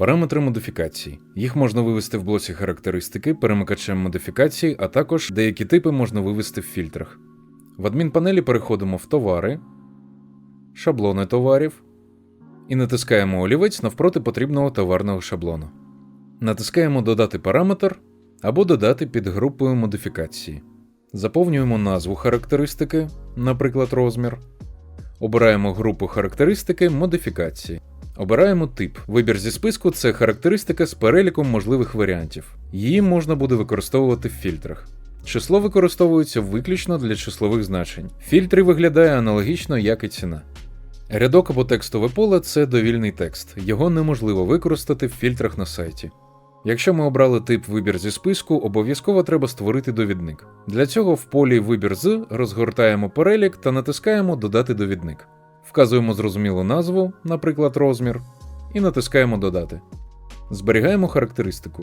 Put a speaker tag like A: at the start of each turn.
A: Параметри модифікацій. Їх можна вивести в блоці характеристики, перемикачем модифікацій, а також деякі типи можна вивести в фільтрах. В адмінпанелі переходимо в товари, шаблони товарів і натискаємо олівець навпроти потрібного товарного шаблону. Натискаємо Додати параметр або додати під групою модифікації. Заповнюємо назву характеристики, наприклад, розмір. Обираємо групу характеристики модифікації. Обираємо тип. Вибір зі списку це характеристика з переліком можливих варіантів. Її можна буде використовувати в фільтрах. Число використовується виключно для числових значень. Фільтри виглядає аналогічно, як і ціна. Рядок або текстове поле це довільний текст, його неможливо використати в фільтрах на сайті. Якщо ми обрали тип вибір зі списку, обов'язково треба створити довідник. Для цього в полі Вибір з розгортаємо перелік та натискаємо Додати довідник. Вказуємо зрозумілу назву, наприклад, розмір, і натискаємо Додати. Зберігаємо характеристику.